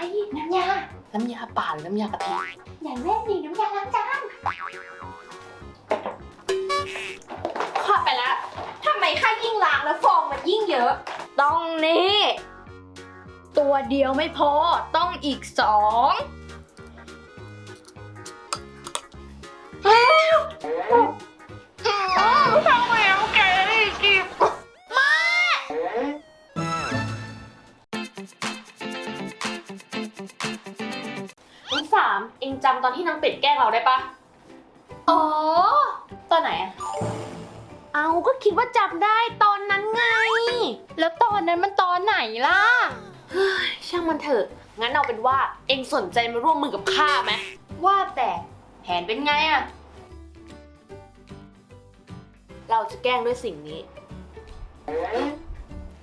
น้ำยา น้ำยาป่าหรือน้ำยากะทิอย่างแรกดีน้ำยาล้างจานข้าไปแล้วทำไมข้ายิ่งล้างแล้วฟองมันยิ่งเยอะ ต้องนี่ ตัวเดียวไม่พอ ต้องอีกสองอ้าว เป็ดแกล้งเราได้ปะอ๋อ ตอนไหนอะเอาก็คิดว่าจำได้ตอนนั้นไง แล้วตอนนั้นมันตอนไหนล่ะช่างมันเถอะ งั้นเอาเป็นว่าเองสนใจมาร่วมมือกับข้าไหม ว่าแต่แผนเป็นไงอะเราจะแกล้งด้วยสิ่งนี้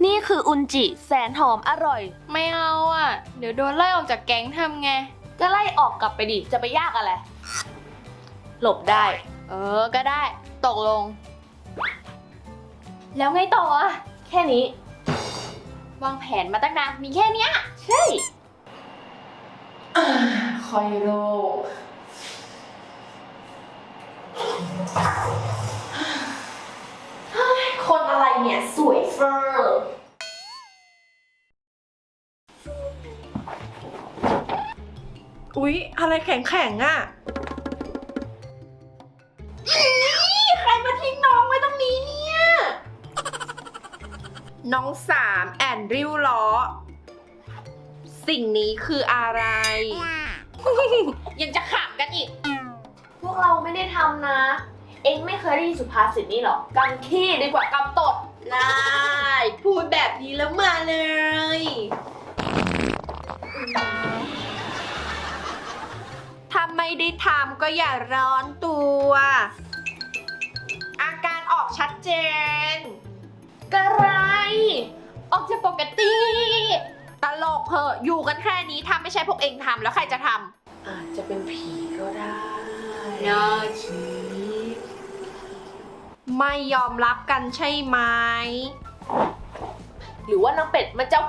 นี่คืออุนจิแสนหอมอร่อย ไม่เอาอะ เดี๋ยวโดนไล่ออกจากแก๊งทำไง ก็ไล่ออกกลับไปดิ จะไปยากอะไร หลบได้ เออ ก็ได้ ตกลง แล้วไงต่ออะแค่นี้ วางแผนมาตั้งนานมีแค่เนี้ยใช่คอยโรคนอะไรเนี่ย สวยเฟอร์ อุ๊ย อะไรแข็งแข็งๆอะใครมาทิ้งน้องไว้ตรงนี้เนี่ย น้องสามแอนริ้วล้อ สิ่งนี้คืออะไร ยังจะขำกันอีก พวกเราไม่ได้ทำนะ เองไม่เคยได้ยินสุภาษิตนี้หรอกำขี้ดีกว่ากำตดได้พูดแบบนี้แล้วมาเลยถ้า ไม่ได้ทำก็อย่าร้อนตัว อาการออกชัดเจน กระไร ออกจากปกติ ตลกเหอะอยู่กันแค่นี้ทำไม่ใช่พวกเองทำแล้วใครจะทอาจจะเป็นผีก็ได้น่าคิดำไม่ยอมรับกันใช่ไหม หรือว่านางเป็ดมันจะ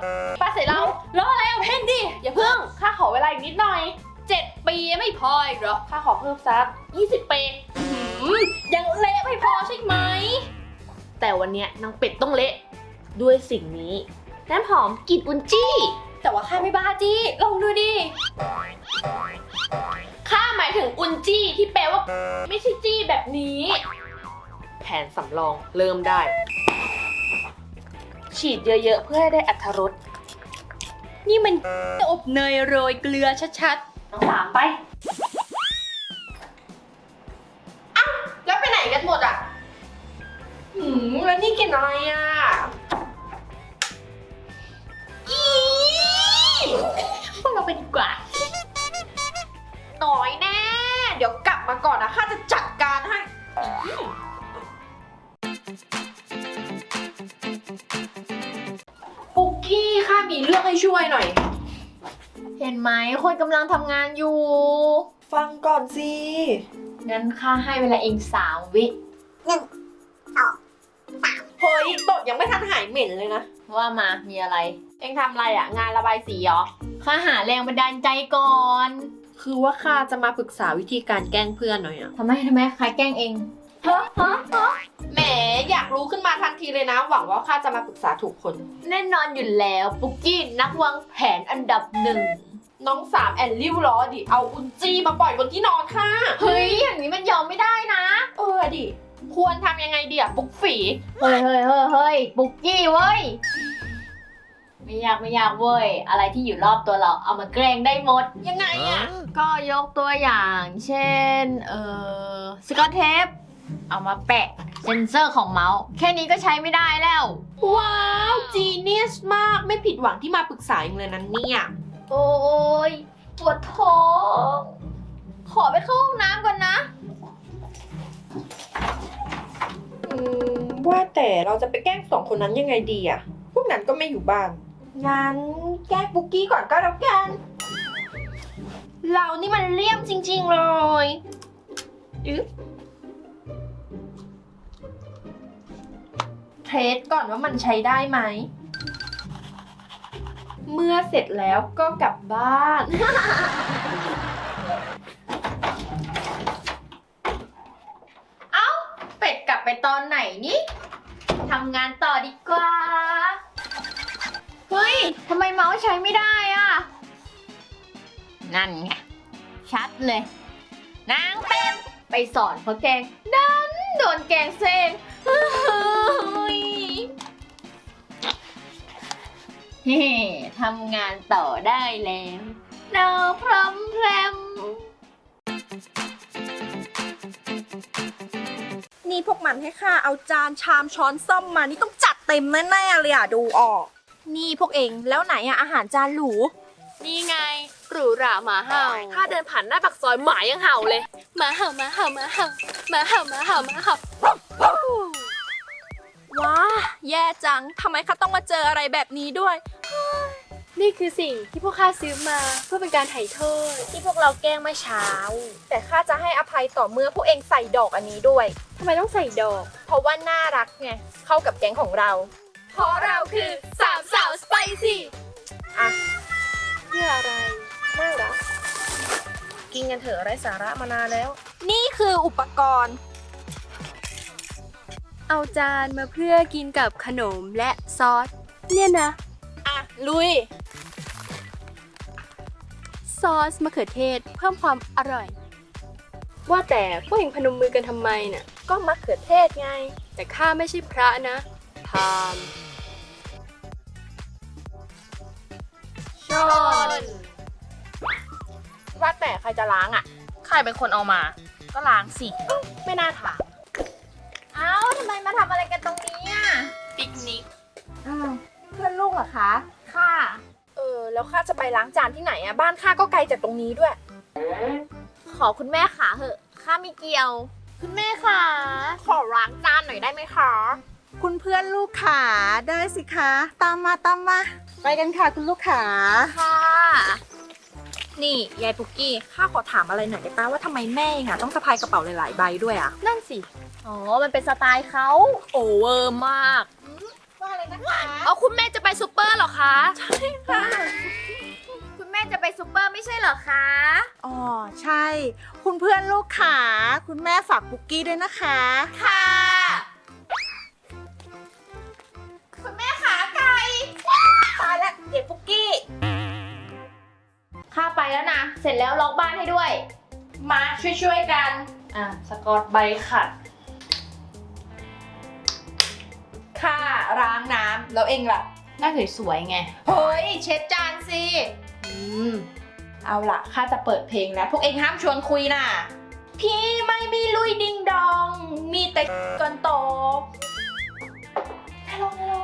ปาใส่เรารออะไรอะเพ่นดิ อย่าเพิ่งข้าขอเวลาอีกนิดหน่อย เจ็ดปีไม่พออีกเหรอข้าขอเพิ่มสัก 20 ปีหืมยังเละไม่พอใช่ไหม แต่วันเนี้ยนางเป็ดต้องเละ ด้วยสิ่งนี้ น้ำหอมกลิ่นอุนจี้ แต่ว่าข้าไม่บ้าจี้ลองดูดิข้าหมายถึงอุนจี้ที่แปลว่า ไม่ใช่จี้แบบนี้ แผนสำรองเริ่มได้ ฉีดเยอะๆ เพื่อให้ได้อัตรรสนี่มันอบเนยโรยเกลือชัด น้องสามไปอ้าวแล้วไปไหนกันหมดอะหืมแล้วนี่กินอะไรอะ คนกำลังทำงานอยู่ ฟังก่อนสิ งั้นข้าให้เวลาเองสามวิ เฮ้ยตดยังไม่ทันหายเหม็นเลยนะ ว่ามา มีอะไร เอ็งทำอะไรอะงานระบายสีเหรอ ข้าหาแรงบันดาลใจก่อนคือว่าข้าจะมาปรึกษาวิธีการแกล้งเพื่อนหน่อยอะทำไมทำไมใครแกล้งเอง ฮะฮะฮะแหมอยากรู้ขึ้นมาทันทีเลยนะ หวังว่าข้าจะมาปรึกษาถูกคน แน่นอนอยู่แล้ว ปุกกี้นักวางแผนอันดับหนึ่ง น้องสามแอนริ้วล้อดิเอาอุนจี้มาปล่อยบนที่นอนค่ะ เฮ้ย อย่างนี้มันยอมไม่ได้นะ เออดิ ควรทำยังไงดีอะปุกฝี เฮ้ยเฮ้ยเฮ้ยเฮ้ยปุกกี้เว้ย ไม่ยากไม่ยากเว้ย อะไรที่อยู่รอบตัวเราเอามาแกล้งได้หมด ยังไงอะก็ยกตัวอย่างเช่น เอ่อสกอตเทป เอามาแปะเซนเซอร์ของเมาส์ แค่นี้ก็ใช้ไม่ได้แล้ว ว้าวจีเนียสมากไม่ผิดหวังที่มาปรึกษาเองเลยนั้นเนี่ย โอ้ยปวดท้อง ขอไปเข้าห้องน้ำก่อนนะ อืมว่าแต่เราจะไปแกล้งสองคนนั้นยังไงดีอะพวกนั้นก็ไม่อยู่บ้าน งั้นแกล้งปุกกี้ก่อนก็แล้วกัน เรานี่มันเลี่ยมจริง ๆ เลยอึ๊บเทสก่อนว่ามันใช้ได้ไหม เมื่อเสร็จแล้วก็กลับบ้าน เอ้า เป็ดกลับไปตอนไหนนี่ทำงานต่อดีกว่า เฮ้ยทำไมเมาส์ใช้ไม่ได้อะ นั่นไง ชัดเลย นางเป็ดไปสอนเขาแกงดันโดนแกงเซง ฮ้ทำงานต่อได้แล้วเนาพร้อมแพรมนี่พวกมันให้ข้าเอาจานชามช้อนซ่อมมานี่ต้องจัดเต็มแน่ๆเลยอะดูออก นี่พวกเองแล้วไหนอะอาหารจานหรู นี่ไงหรูหราหมาเห่าถ้าเดินผ่านหน้าปากซอยหมายังเห่าเลยหมาเห่าหมาเห่าหมาเห่าหมาเห่าหมาเห่าหมาเห่า ว้า แย่จัง ทำไมข้าต้องมาเจออะไรแบบนี้ด้วย นี่คือสิ่งที่พวกข้าซื้อมาเพื่อเป็นการไถ่โทษ ที่พวกเราแกล้งเมื่อเช้า แต่ข้าจะให้อภัยต่อเมื่อพวกเองใส่ดอกอันนี้ด้วย ทำไมต้องใส่ดอก เพราะว่าน่ารักไง เข้ากับแก๊งของเรา เพราะเราคือสามสาวสไปซี่อะเพื่ออะไรน่ารัก กินกันเถอะไร้สาระมานานแล้ว นี่คืออุปกรณ์ เอาจานมาเพื่อกินกับขนมและซอส เนี่ยนะ อะ ลุย ซอสมะเขือเทศเพิ่มความอร่อย ว่าแต่พวกเองพนมมือกันทำไมน่ะ ก็มะเขือเทศไง แต่ข้าไม่ใช่พระนะพราหมณ์ชนว่าแต่ใครจะล้างอะ ใครเป็นคนเอามา ก็ล้างสิ ไม่น่าถาม จะไปล้างจานที่ไหนอะบ้านข้าก็ไกลจากตรงนี้ด้วย ขอคุณแม่ขาเหอะข้าไม่เกี่ยว คุณแม่ขาขอล้างจานหน่อยได้ไหมคะ คุณเพื่อนลูกขาได้สิคะ ตามมาตามมา ไปกันค่ะคุณลูกขา ค่ะ นี่ยายปุกกี้ข้าขอถามอะไรหน่อยได้ป้าว่าทำไมแม่เองอะต้องสะพายกระเป๋าหลายๆใบด้วยอะนั่นสิ อ๋อ มันเป็นสไตล์เขาโอเวอร์มาก ว่าอะไรนะคะ เอาคุณแม่จะไปซูเปอร์เหรอคะคุณแม่จะไปซูเปอร์ไม่ใช่เหรอคะ อ๋อ ใช่ คุณเพื่อนลูกขา คุณแม่ฝากบุกกี้ด้วยนะคะ ค่ะ คุณแม่ขาไก่ตายแล้วเด็กปุกกี้ข้าไปแล้วนะ เสร็จแล้วล็อกบ้านให้ด้วย มาช่วยๆกัน อะ สกอตใบขัดค่ะล้างน้ำแล้วเองล่ะ หน้าสวยๆไง เฮ้ย เช็ดจานสิอื มเอาล่ะข้าจะเปิดเพลงแล้วพวกเองห้ามชวนคุยน่ะพี่ไม่มีลุยดิงดอง มีแต่จนโตฮัลโหลฮัลโหล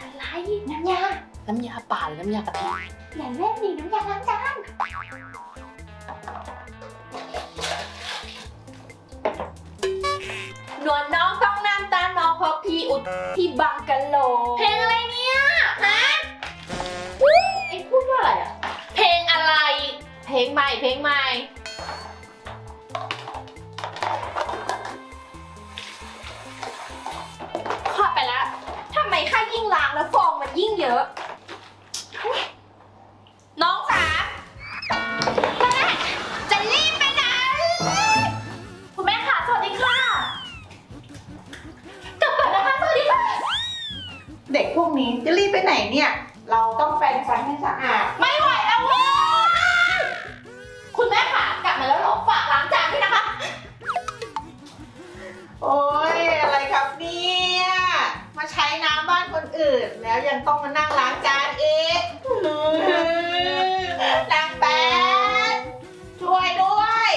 อะไรน้ำยา น้ำยาป่าหรือน้ำยากะทิอย่าเล่นดิน้ำยาล้างจานหนวลน้องต้องน้ำตาน้องเพราะพี่อุดที่บังกะโล เพลงอะไรเนี่ยฮะ ใหม่เพลงใหม่ ข้าไปแล้วทำไมข้ายิ่งล้างแล้วฟองมันยิ่งเยอะ น้องสาแม่จะรีบไปไหน คุณแม่ค่ะ สวัสดีค่ะ กลับก่อนนะคะ สวัสดีค่ะ เด็กพวกนี้จะรีบไปไหนเนี่ย เราต้องแปรงฟันให้สะอาด ไม่ไหวแล้วเว้ อื่น แล้วยังต้องมานั่งล้างจานอีกอื้อหือนางแป๊ดช่วยด้วย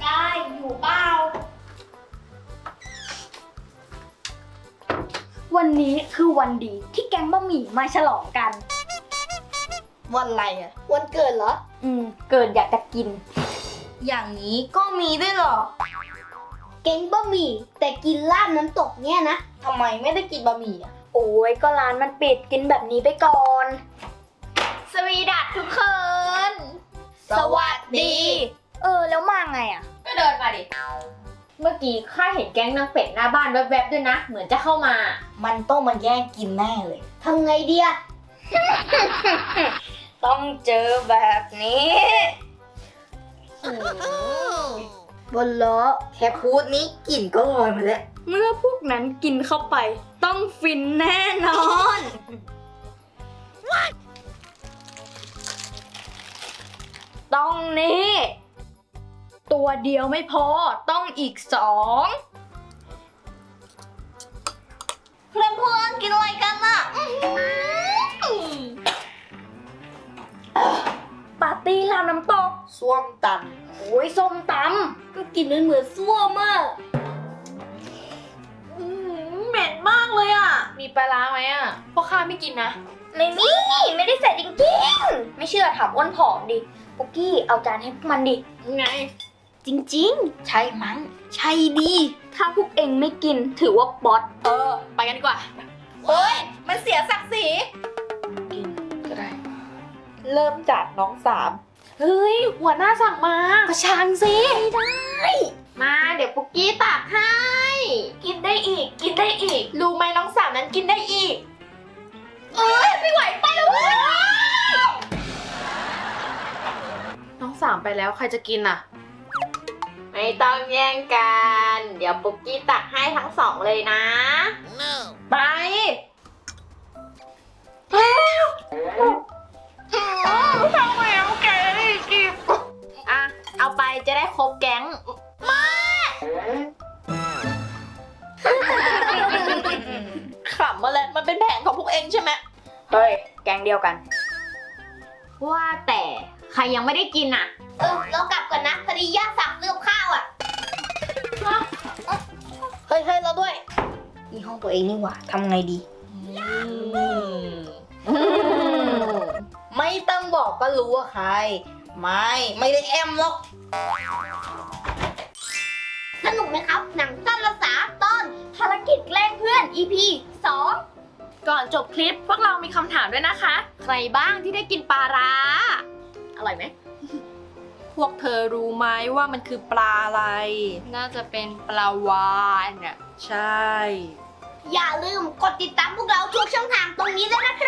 ได้อยู่เปล่า วันนี้คือวันดีที่แก๊งบะหมี่มาฉลองกัน วันอะไรอะ วันเกิดเหรอ อืม เกิดอยากจะกิน อย่างนี้ก็มีด้วยเหรอแก๊งบะหมี่แต่กินลาบน้ำตกเนี่ยนะทำไมไม่ได้กินบะหมี่อะโอ้ยก็ร้านมันปิดกินแบบนี้ไปก่อน สวีดัสทุกคนสวัสดี เออ แล้วมาไงอะ ก็เดินมาดิ เมื่อกี้ข้าเห็นแก๊งนางเป็ดหน้าบ้านแวบๆด้วยนะ เหมือนจะเข้ามา มันต้องมาแย่งกินแน่เลย ทำไงดีอะ ต้องเจอแบบนี้ บนล้อแค่พูดนี้กลิ่นก็ลอยมาแล้ว เมื่อพวกนั้นกินเข้าไป ต้องฟินแน่นอน ต้องนี่ ตัวเดียวไม่พอต้องอีกสอง เพื่อนเพื่อนๆกินอะไร ก็กินเหมือนเหมือนซ่วมอะเหม็นมากเลยอะ มีปลาร้าไหมอะพวกข้าไม่กินนะำไม่มีไม่ได้ใส่จริงๆ ไม่เชื่อถามอ้วนผอมดิปุกกี้เอาจานให้พวกมันดิ ไง จริงๆ ใช่มั้ง ใช่ดี ถ้าพวกเองไม่กินถือว่าป๊อตเออ ไปกันดีกว่า เฮ้ย มันเสียศักดิ์ศรีก็ได้ เริ่มจากน้องสาม เฮ้ย หัวหน้าสั่งมาประชางสิมาเดี๋ยวปุกกี้ตักให้ กินได้อีก กินได้อีก รู้ไหมน้องสาวนั้นกินได้อีกน้องสามไปแล้วใครจะกินอะ ไม่ต้องแย่งกัน เดี๋ยวปุกกี้ตักให้ทั้งสองเลยนะ ไปอะ จะได้ครบแก๊งขำมาแล้วมันเป็นแผนของพวกเองใช่ไหมเฮ้ย แก๊งเดียวกัน ว่าแต่ใครยังไม่ได้กินอะ เออเรากลับก่อนนะพอดีย่าสั่งเรื่องข้าวอะเฮ้ยเฮ้ยเราด้วย นี่ห้องตัวเองนี่หว่าทำไงดี ไม่ต้องบอกก็รู้ว่าใคร ไม่ ไม่ได้แอมหรอก สนุกไหมครับ หนังสั้นภาษาตอนภารกิจแกล้งเพื่อน EP 2 ก่อนจบคลิปพวกเรามีคำถามด้วยนะคะ ใครบ้างที่ได้กินปลาร้า อร่อยไหม พวกเธอรู้ไหมว่ามันคือปลาอะไร น่าจะเป็นปลาวานอะใช่ อย่าลืมกดติดตามพวกเราทุกช่องทางตรงนี้เลยนะครับ